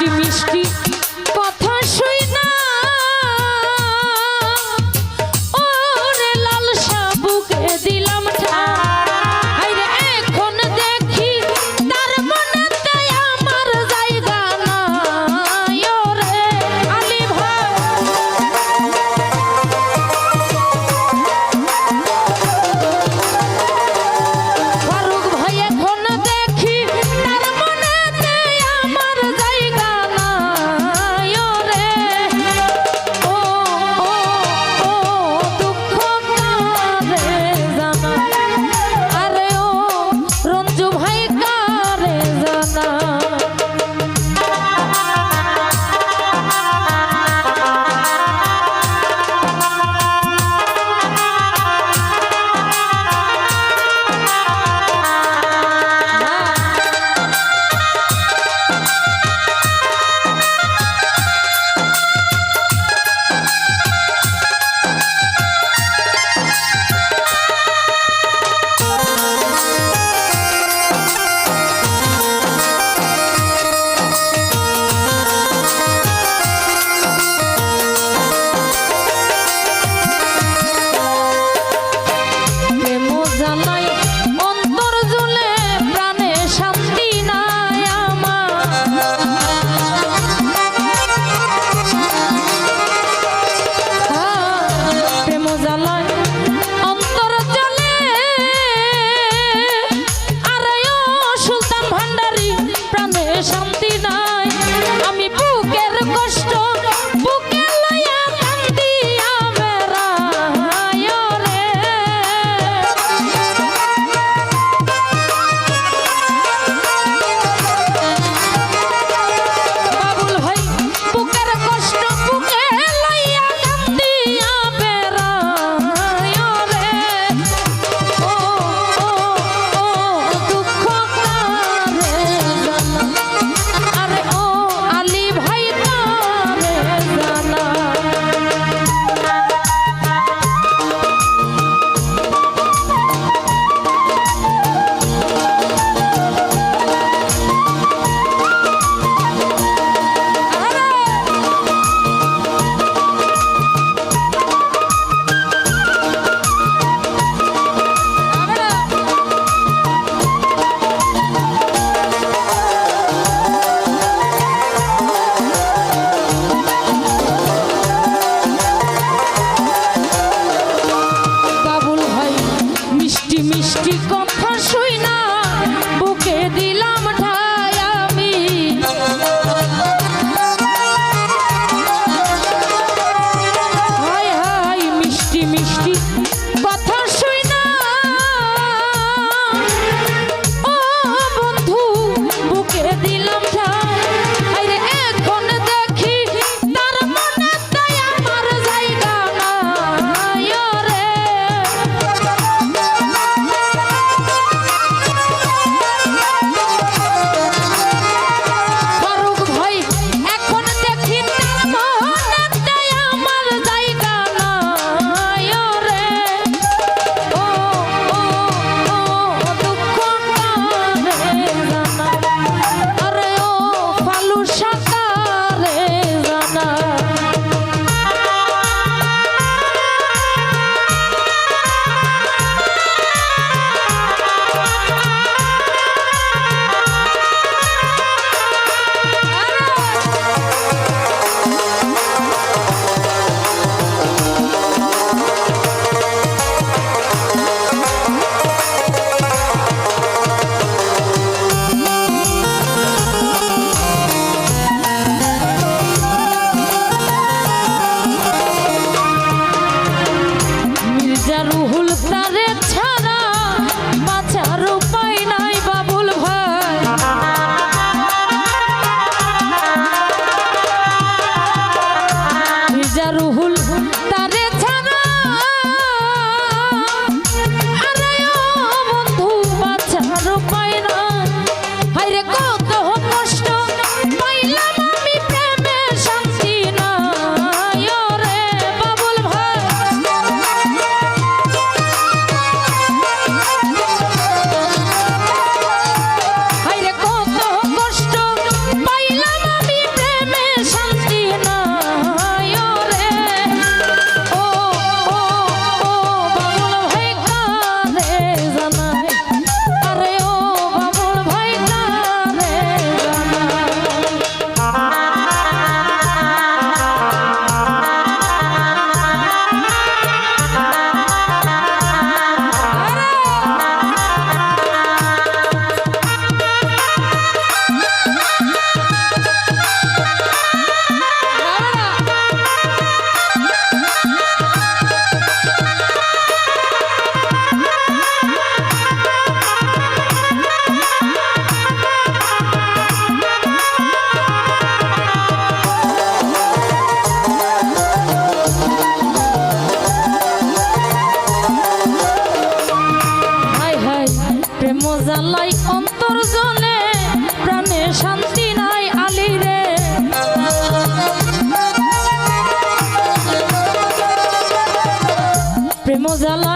de optimistic জ্বালাই অন্তর জলে প্রাণে শান্তি নাই আলী রে প্রেম জ্বালা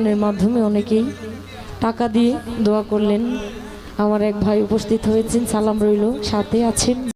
গানের মাধ্যমে অনেকেই টাকা দিয়ে দোয়া করলেন। আমার এক ভাই উপস্থিত হয়েছেন, সালাম রইল, সাথে আছেন।